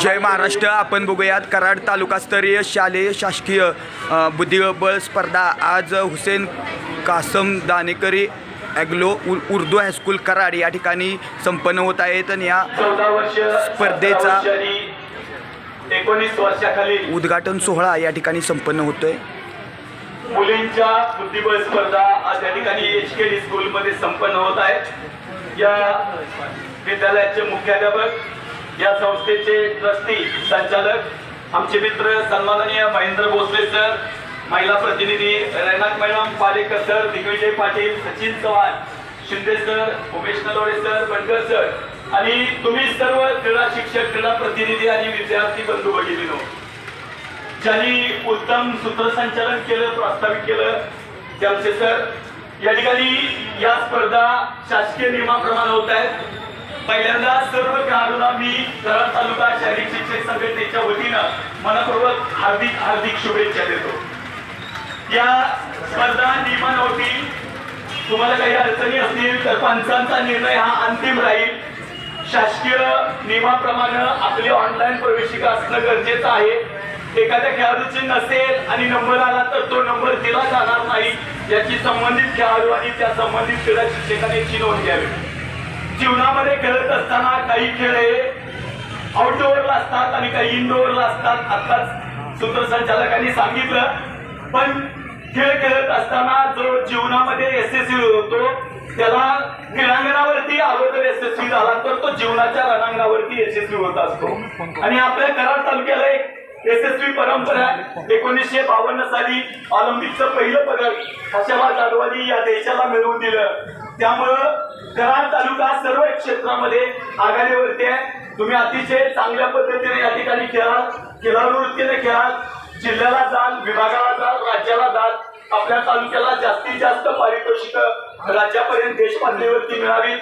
जय महाराष्ट्र आपण बघूयात कराड तालुकास्तरीय शालेय शासकीय बुद्धिबळ स्पर्धा. आज हुसेन कासम दानेकरी ॲग्लो उ उर्दू हायस्कूल कराड या ठिकाणी संपन्न होत आहेत आणि या स्पर्धेचा- उद्घाटन सोहळा या ठिकाणी संपन्न होतोय. मुलींच्या बुद्धिबळ स्पर्धा आज या ठिकाणी एच के डी स्कूलमध्ये संपन्न होत आहेत. या विद्यालयाचे मुख्याध्यापक या संस्थेचे ट्रस्टी संचालक आमचे मित्र सन्माननीय महेंद्र भोसले सर महिला प्रतिनिधी Rainak madam Palekar sir Digvijay Patil Sachin Chavan Shinde sir Umesh Nalode sir Bankar sir आणि तुम्ही सर्व क्रीडा शिक्षक क्रीडा प्रतिनिधी आणि विद्यार्थी बंधू भगिनीनो ज्यांनी उत्तम सूत्रसंचालन केलं प्रास्ताविक केलं त्यांचे सर या ठिकाणी या स्पर्धा शासकीय नियमाप्रमाणे होत आहेत. पहिल्यांदा सर्व खेळाडूंना मी कराड तालुका शहरी शिक्षक संघटनेच्या वतीनं मनपूर्वक हार्दिक हार्दिक शुभेच्छा देतो. या स्पर्धा नियमानं तुम्हाला काही अडचणी असतील तर पंचांचा निर्णय हा अंतिम राहील. शासकीय नियमाप्रमाणे आपली ऑनलाईन प्रवेशिका असणं गरजेचं आहे. एखाद्या खेळाडूची नसेल आणि नंबर आला तर तो नंबर दिला जाणार नाही. याची संबंधित खेळाडू आणि त्या संबंधित क्रीडा शिक्षकाने नोंद घ्यावी. जीवनामध्ये खेळत असताना काही खेळ हे आउटडोअरला असतात आणि काही इनडोअरला असतात. आताच सूत्रसंचालकांनी सांगितलं. पण खेळ खेळत असताना जो जीवनामध्ये यशस्वी होतो त्याला क्रीडांगणावरती अगोदर यशस्वी झाला तर तो जीवनाच्या रणांगणावरती यशस्वी होत असतो. आणि आपल्या कराड तालुक्याला एक यशस्वी परंपरा एकोणीसशे बावन्न साली ऑलिम्पिकचं पहिलं पदक हशाबा जाधवानी या देशाला मिळवून दिलं. त्यामुळं कराड तालुका सर्व क्षेत्रामध्ये आघाडीवरती आहे. तुम्ही अतिशय चांगल्या पद्धतीने या ठिकाणी खेळा खेळाडूवृत्तीने खेळाल खेळा. जिल्ह्याला जाल विभागाला जाल राज्याला जाल. आपल्या तालुक्याला जास्तीत जास्त पारितोषिक राज्यापर्यंत देश पातळीवरती मिळावी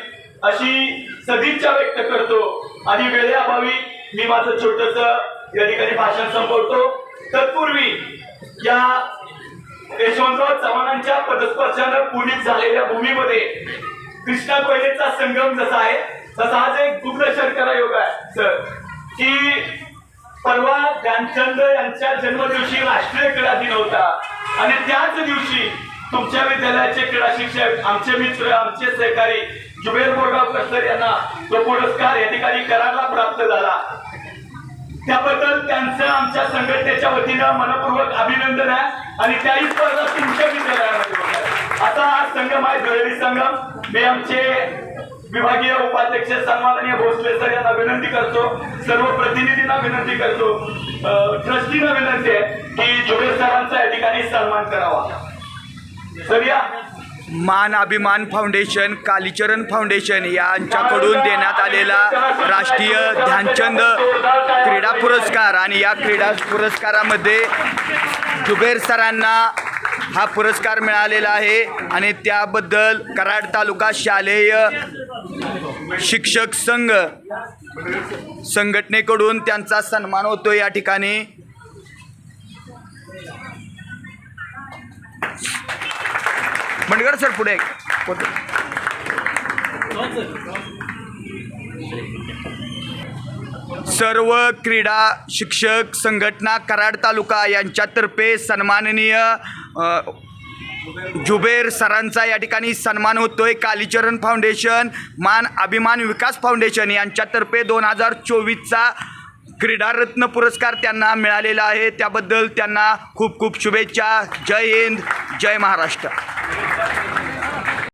अशी सदिच्छा व्यक्त करतो. आणि वेळेअभावी मी माझं छोटस या ठिकाणी भाषण संपवतो. तत्पूर्वी या यशवंतराव चव्हाणांच्या पदस्पर्शानं पुनीत झालेल्या भूमीमध्ये कृष्णा कोयनेचा संगम जसा आहे तसा आज एक दुग्ध शर्करा योग आहे सर की परवा ध्यानचंद यांच्या जन्मदिवशी राष्ट्रीय क्रीडा दिन होता. आणि त्याच दिवशी तुमच्या विद्यालयाचे क्रीडा शिक्षक आमचे मित्र आमचे सहकारी जुबेर बोरगावकर सर यांना तो पुरस्कार या ठिकाणी कराडला प्राप्त झाला. त्याबद्दल त्यांचं आमच्या संघटनेच्या वतीनं मनपूर्वक अभिनंदन आहे. आणि त्याही स्पर्धा तुमच्या विद्यालयामध्ये होत आहे. आता हा दुहेरी संगम मी आमचे विभागीय उपाध्यक्ष सन्माननीय भोसले सर यांना विनंती करतो. सर्व प्रतिनिधींना विनंती करतो. ट्रस्टीना विनंती आहे की जुबेर सरांचा या ठिकाणी सन्मान करावा. सर या. मान अभिमान फाउंडेशन कालीचरण फाउंडेशन यांच्याकडून देण्यात आलेला राष्ट्रीय ध्यानचंद क्रीडा पुरस्कार आणि या क्रीडा पुरस्कारामध्ये जुबेर सरांना हा पुरस्कार मिळालेला आहे आणि त्याबद्दल कराड तालुका शालेय शिक्षक संघ संघटनेकडून त्यांचा सन्मान होतो या ठिकाणी. मंडगड सर पुढे सर्व क्रीडा शिक्षक संघटना कराड तालुका यांच्यातर्फे सन्माननीय जुबेर सरांचा या ठिकाणी सन्मान होतोय. कालीचरण फाउंडेशन मान अभिमान विकास फाउंडेशन यांच्यातर्फे दोन हजार चोवीसचा क्रीडारत्न पुरस्कार त्यांना मिळालेला आहे. त्याबद्दल त्यांना खूप खूप शुभेच्छा. जय हिंद जय महाराष्ट्र.